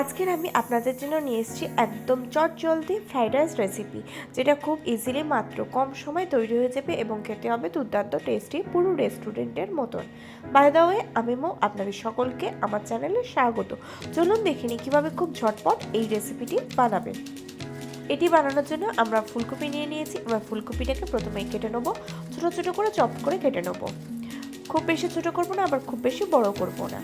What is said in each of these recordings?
আজকের আমি আপনাদের জন্য নিয়ে এসেছি একদম চট জলদি ফ্রাইড রাইস রেসিপি যেটা খুব ইজিলি মাত্র কম সময় তৈরি হয়ে যাবে এবং খেতে হবে দুর্দান্ত টেস্টি পুরো রেস্টুরেন্টের মতন। বাই দ্য ওয়ে আমি মো, আপনাদের সকলকে আমার চ্যানেলে স্বাগত। চলুন দেখিনি কীভাবে খুব ঝটপট এই রেসিপিটি বানাবেন। এটি বানানোর জন্য আমরা ফুলকপি নিয়ে নিয়েছি, এবার ফুলকপিটাকে প্রথমে কেটে নেব। ছোটো ছোটো করে চপ করে কেটে নেব। খুব বেশি ছোটো করব না, আবার খুব বেশি বড় করব না।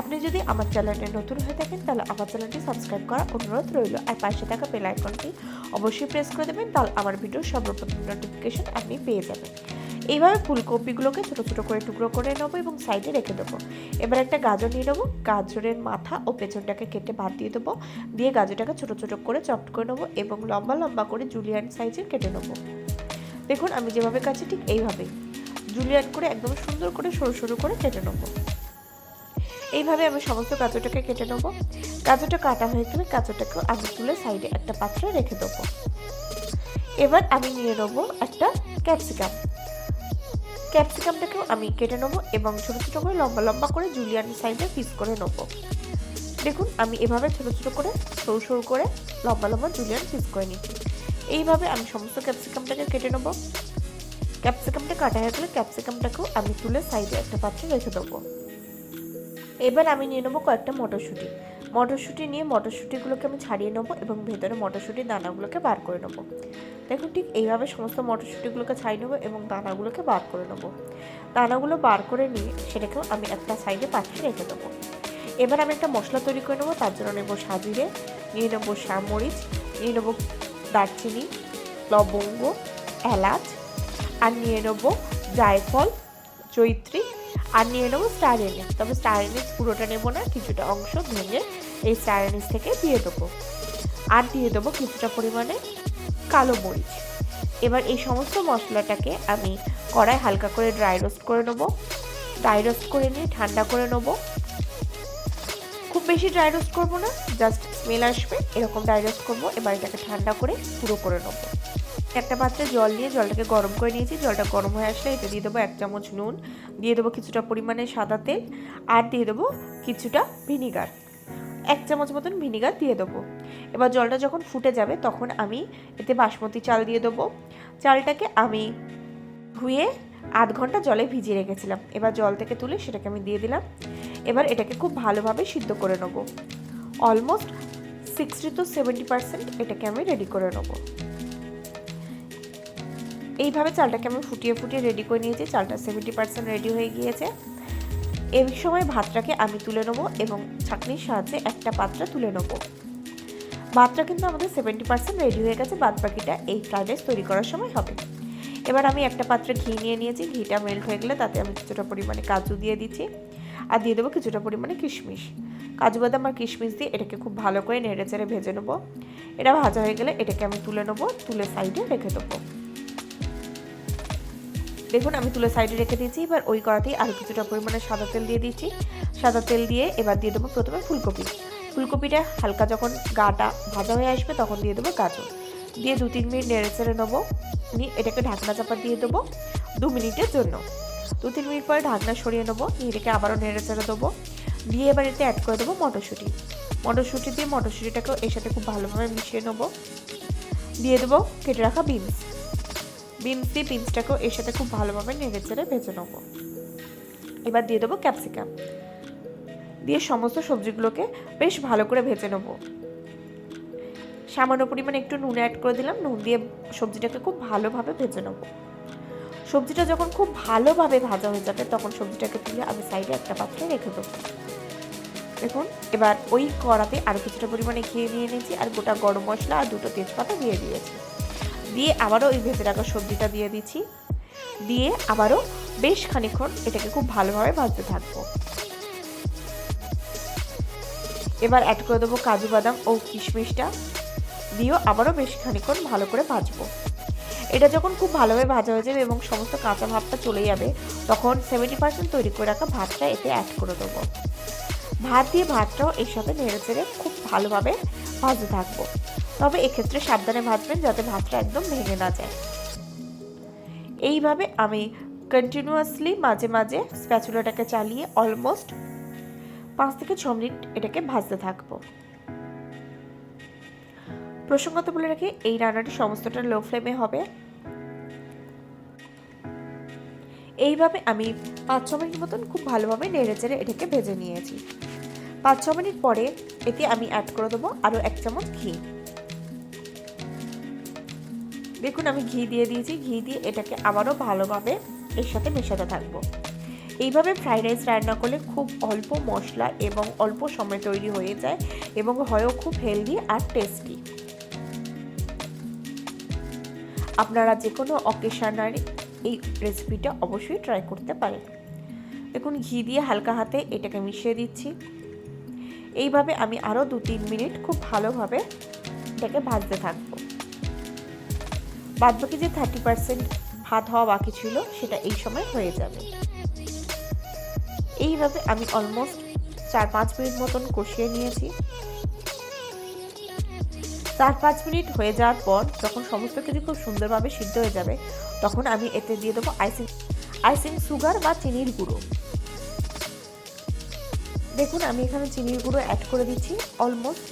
আপনি যদি আমার চ্যানেলে নতুন হয়ে থাকেন, তাহলে আমার চ্যানেলটি সাবস্ক্রাইব করার অনুরোধ রইল। আর পাশে থাকা বেল আইকনটি অবশ্যই প্রেস করে দেবেন, তাহলে আমার ভিডিওর সর্বপ্রথম নোটিফিকেশন আপনি পেয়ে যাবেন। এইভাবে ফুলকপিগুলোকে ছোটো ছোটো করে টুকরো করে নেব এবং সাইডে রেখে দেবো। এবার একটা গাজর নিয়ে নেব। গাজরের মাথা ও পেছনটাকে কেটে বাদ দিয়ে দেবো। দিয়ে গাজরটাকে ছোটো ছোটো করে চপট করে নেব এবং লম্বা লম্বা করে জুলিয়ান সাইজের কেটে নেব। দেখুন, আমি যেভাবে কাছি ঠিক এইভাবেই। জুলিয়ান করে একদম সুন্দর করে সরু সরু করে কেটে নেব। এইভাবে আমি সমস্ত গাজরটাকে কেটে নেব। গাজরটা কাটা হয়ে গেলে গাজরটাকেও আমি তুলে সাইডে একটা পাত্রে রেখে দেবো। এবার আমি নিয়ে নেব একটা ক্যাপসিকাম। ক্যাপসিকামটাকেও আমি কেটে নেব এবং ছোটো ছোটো করে লম্বা লম্বা করে জুলিয়ান সাইডে পিস করে নেব। দেখুন, আমি এভাবে ছোটো ছোটো করে, সরু সরু করে, লম্বা লম্বা জুলিয়ান পিস করে নিচ্ছি। এইভাবে আমি সমস্ত ক্যাপসিকামটাকে কেটে নেব। ক্যাপসিকামটা কাটা হয়ে গেলে ক্যাপসিকামটাকেও আমি তুলে সাইডে একটা পাত্রে রেখে দেবো। এবার আমি নিয়ে নেব কয়েকটা মটরশুঁটি। মটরশুঁটি নিয়ে মটরশুঁটিগুলোকে আমি ছাড়িয়ে নেব এবং ভেতরে মটরশুঁটির দানাগুলোকে বার করে নেব। দেখুন ঠিক এইভাবে সমস্ত মটরশুঁটিগুলোকে ছাড়িয়ে নেব এবং দানাগুলোকে বার করে নেব। দানাগুলো বার করে নিয়ে সেটাকেও আমি একটা সাইডে পাঠিয়ে রেখে দেবো। এবার আমি একটা মশলা তৈরি করে নেব, তার জন্য নেব সাজিরে, নিয়ে নেব শামরিচ নিয়ে নেব দারচিনি, লবঙ্গ, এলাচ, আর নিয়ে নেব জায়ফল জৈত্রী আর নিয়ে নেব স্টার এনিস তবে স্টার এনিস পুরোটা নেব না, কিছুটা অংশ ভেঙে এই স্টার এনিস থেকে দিয়ে দেবো। আর দিয়ে দেবো কিছুটা পরিমাণে কালো মরিচ। এবার এই সমস্ত মশলাটাকে আমি কড়াই হালকা করে ড্রাই রোস্ট করে নেব। ড্রাই রোস্ট করে নিয়ে ঠান্ডা করে নেব। খুব বেশি ড্রাই রোস্ট করব না জাস্ট স্মেল আসবে, এরকম ড্রাই রোস্ট করব। এবার এটাকে ঠান্ডা করে পুরো করে নেব। একটা পাত্রে জল দিয়ে জলটাকে গরম করে নিয়েছি। জলটা গরম হয়ে আসলে এতে দিয়ে দেবো এক চামচ নুন, দিয়ে দেবো কিছুটা পরিমাণে সাদা তেল, আর দিয়ে দেবো কিছুটা ভিনিগার। এক চামচ মতন ভিনিগার দিয়ে দেবো। এবার জলটা যখন ফুটে যাবে, তখন আমি এতে বাসমতি চাল দিয়ে দেবো। চালটাকে আমি ধুয়ে আধ ঘণ্টা জলে ভিজিয়ে রেখেছিলাম। এবার জল থেকে তুলে সেটাকে আমি দিয়ে দিলাম। এবার এটাকে খুব ভালোভাবে সিদ্ধ করে নেব। Almost sixty to seventy percent এটাকে আমি রেডি করে নেব। এইভাবে চালটাকে আমি ফুটিয়ে ফুটিয়ে রেডি করে নিয়েছি। চালটা সেভেন্টি পার্সেন্ট রেডি হয়ে গিয়েছে। এই সময় ভাতটাকে আমি তুলে নেব এবং ছাঁকনির সাহায্যে একটা পাত্রে তুলে নেব। ভাতটা কিন্তু আমাদের সেভেন্টি পার্সেন্ট রেডি হয়ে গেছে বাদ বাকিটা এই ফ্রাইড রাইস তৈরি করার সময় হবে। এবার আমি একটা পাত্রে ঘি নিয়ে নিয়েছি। ঘিটা মেল্ট হয়ে গেলে তাতে আমি কিছুটা পরিমাণে কাজু দিয়ে দিচ্ছি আর দিয়ে দেবো কিছুটা পরিমাণে কিশমিশ। কাজু বাদাম আর কিশমিশ দিয়ে এটাকে খুব ভালো করে নেড়ে চেড়ে ভেজে নেব। এটা ভাজা হয়ে গেলে এটাকে আমি তুলে নেব, তুলে সাইডে রেখে দেবো। দেখুন, আমি তুলে সাইডে রেখে দিয়েছি। এবার ওই কড়াতেই আরও কিছুটা পরিমাণে সাদা তেল দিয়ে দিচ্ছি সাদা তেল দিয়ে এবার দিয়ে দেবো প্রথমে ফুলকপি। ফুলকপিটা হালকা যখন গাটা ভাজা হয়ে আসবে, তখন দিয়ে দেবো গাজর। দিয়ে দু তিন মিনিট নেড়ে চেড়ে নেব। নিয়ে এটাকে ঢাকনা চাপা দিয়ে দেবো দু মিনিটের জন্য। দু তিন মিনিট পরে ঢাকনা সরিয়ে নেব, নিয়ে এটাকে আবারও নেড়ে চেড়ে দেবো। দিয়ে এবার এতে অ্যাড করে দেবো মটরশুঁটি। মটরশুঁটি দিয়ে মটরশুঁটিটাকেও এর সাথে খুব ভালোভাবে মিশিয়ে নেব। দিয়ে দেবো কেটে রাখা বিনস বিনস বিনসটাকেও এর সাথে খুব ভালোভাবে নেড়ে চেড়ে ভেজে নেব। এবার দিয়ে দেবো ক্যাপসিকাম। দিয়ে সমস্ত সবজিগুলোকে বেশ ভালো করে ভেজে নেব। সামান্য পরিমাণে একটু নুন অ্যাড করে দিলাম। নুন দিয়ে সবজিটাকে খুব ভালোভাবে ভেজে নেব। সবজিটা যখন খুব ভালোভাবে ভাজা হয়ে যাবে, তখন সবজিটাকে তুলে আমি সাইডে একটা পাত্রে রেখে দেবো। দেখুন, এবার ওই কড়াতে আরও কিছুটা পরিমাণে ঘিয়ে নিয়ে নিয়েছি আর গোটা গরম মশলা আর দুটো তেজপাতা দিয়ে দিয়েছি। দিয়ে আবারও ওই ভেজে রাখা সবজিটা দিয়ে দিচ্ছি। দিয়ে আবারও বেশ খানিক্ষণ এটাকে খুব ভালোভাবে ভাজতে থাকব। এবার অ্যাড করে দেবো কাজু বাদাম ও কিশমিশটা। দিয়েও আবারও বেশ খানিক্ষণ ভালো করে ভাজবো। এটা যখন খুব ভালোভাবে ভাজা হয়ে যাবে এবং সমস্ত কাঁচা ভাবটা চলে যাবে, তখন সেভেন্টি পার্সেন্ট তৈরি করে রাখা ভাতটা এতে অ্যাড করে দেবো। ভাত দিয়ে ভাতটাও এর সাথে নেড়ে চেড়ে খুব ভালোভাবে ভাজতে থাকব। তবে এক্ষেত্রে সাবধানে ভাজবেন যাতে ভাতটা একদম ভেঙে না যায়। এইভাবে আমি কন্টিনিউয়াসলি মাঝে মাঝে স্প্যাচুলাটাকে চালিয়ে অলমোস্ট পাঁচ থেকে ছ মিনিট এটাকে ভাজতে থাকব। প্রসঙ্গত বলে রাখি, এই রান্নাটি সমস্তটা লো ফ্লেমে হবে। এইভাবে আমি পাঁচ ছ মিনিট মতন খুব ভালোভাবে নেড়ে চেড়ে এটাকে ভেজে নিয়েছি। পাঁচ ছ মিনিট পরে এতে আমি অ্যাড করে দেবো আরও এক চামচ ঘি। দেখুন, আমি ঘি দিয়ে দিয়েছি। ঘি দিয়ে এটাকে আবারও ভালোভাবে এর সাথে মেশাতে থাকব। এইভাবে ফ্রাইড রাইস রান্না করলে খুব অল্প মশলা এবং অল্প সময় তৈরি হয়ে যায় এবং হয়ও খুব হেলদি আর টেস্টি আপনারা যে কোনো অকেশনারি এই রেসিপিটা অবশ্যই ট্রাই করতে পারেন। দেখুন, ঘি দিয়ে হালকা হাতে এটাকে মিশিয়ে দিচ্ছি। এইভাবে আমি আরও দু তিন মিনিট খুব ভালোভাবে এটাকে ভাজতে থাকব। বাদ বাকি যে থার্টি পার্সেন্ট ভাত হওয়া বাকি ছিল, সেটা এই সময় হয়ে যাবে। এইভাবে আমি অলমোস্ট চার পাঁচ মিনিট মতন কষিয়ে নিয়েছি। চার পাঁচ মিনিট হয়ে যাওয়ার পর যখন সমস্ত কিছু খুব সুন্দরভাবে সিদ্ধ হয়ে যাবে, তখন আমি এতে দিয়ে দেবো আইসিং আইসিং সুগার বা চিনির গুঁড়ো। দেখুন, আমি এখানে চিনির গুঁড়ো অ্যাড করে দিচ্ছি অলমোস্ট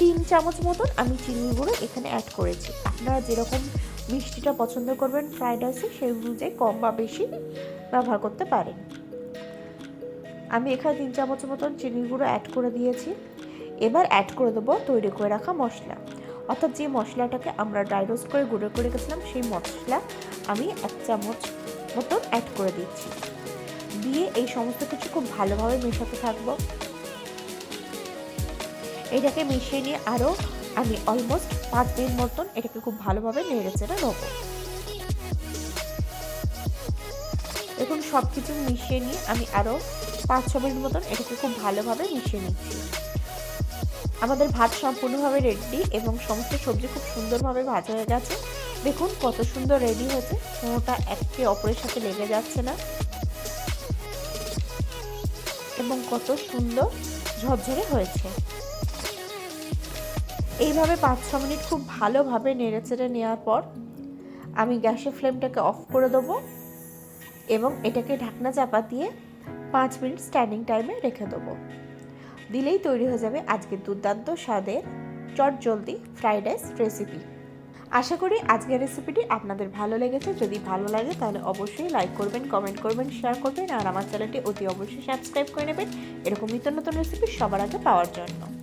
তিন চামচ মতন আমি চিনির গুঁড়ো এখানে অ্যাড করেছি। আপনারা যেরকম মিষ্টিটা পছন্দ করবেন ফ্রাইড রাইসে সেই অনুযায়ী কম বা বেশি ব্যবহার করতে পারেন। আমি এখানে তিন চামচ মতন চিনির গুঁড়ো অ্যাড করে দিয়েছি। এবার অ্যাড করে দেবো তৈরি করে রাখা মশলা। অর্থাৎ যে মশলাটাকে আমরা ড্রাই রোস্ট করে গুঁড়ো করে রেখেছিলাম, সেই মশলা আমি এক চামচ মতন অ্যাড করে দিচ্ছি। দিয়ে এই সমস্ত কিছু খুব ভালোভাবে মেশাতে থাকব। এটাকে মিশিয়ে নিয়ে আরও আমি অলমোস্ট পাঁচ দিন মতন এটাকে খুব ভালোভাবে নেড়ে চেড়ে নেব। দেখুন সব কিছু মিশিয়ে নিয়ে আমি আরও পাঁচ, ছ মিনিট মতন এটাকে খুব ভালোভাবে মিশিয়ে নিচ্ছি। আমাদের ভাত সম্পূর্ণভাবে রেডি এবং সমস্ত সবজি খুব সুন্দরভাবে ভাজা হয়ে গেছে। দেখুন কত সুন্দর রেডি হয়েছে। কোনোটা একে অপরের সাথে লেগে যাচ্ছে না। এবং কত সুন্দর ঝরঝরে হয়েছে। এইভাবে পাঁচ ছ মিনিট খুব ভালোভাবে নেড়ে চেড়ে নেওয়ার পর আমি গ্যাসের ফ্লেমটাকে অফ করে দেবো এবং এটাকে ঢাকনা চাপা দিয়ে পাঁচ মিনিট স্ট্যান্ডিং টাইমে রেখে দেবো। দিলেই তৈরি হয়ে যাবে আজকের দুর্দান্ত স্বাদের চট জলদি ফ্রাইড রাইস রেসিপি। আশা করি আজকের রেসিপিটি আপনাদের ভালো লেগেছে। যদি ভালো লাগে তাহলে অবশ্যই লাইক করবেন, কমেন্ট করবেন, শেয়ার করবেন আর আমার চ্যানেলটি অতি অবশ্যই সাবস্ক্রাইব করে নেবেন। এরকম নিত্য নতুন রেসিপি সবার আগে পাওয়ার জন্য।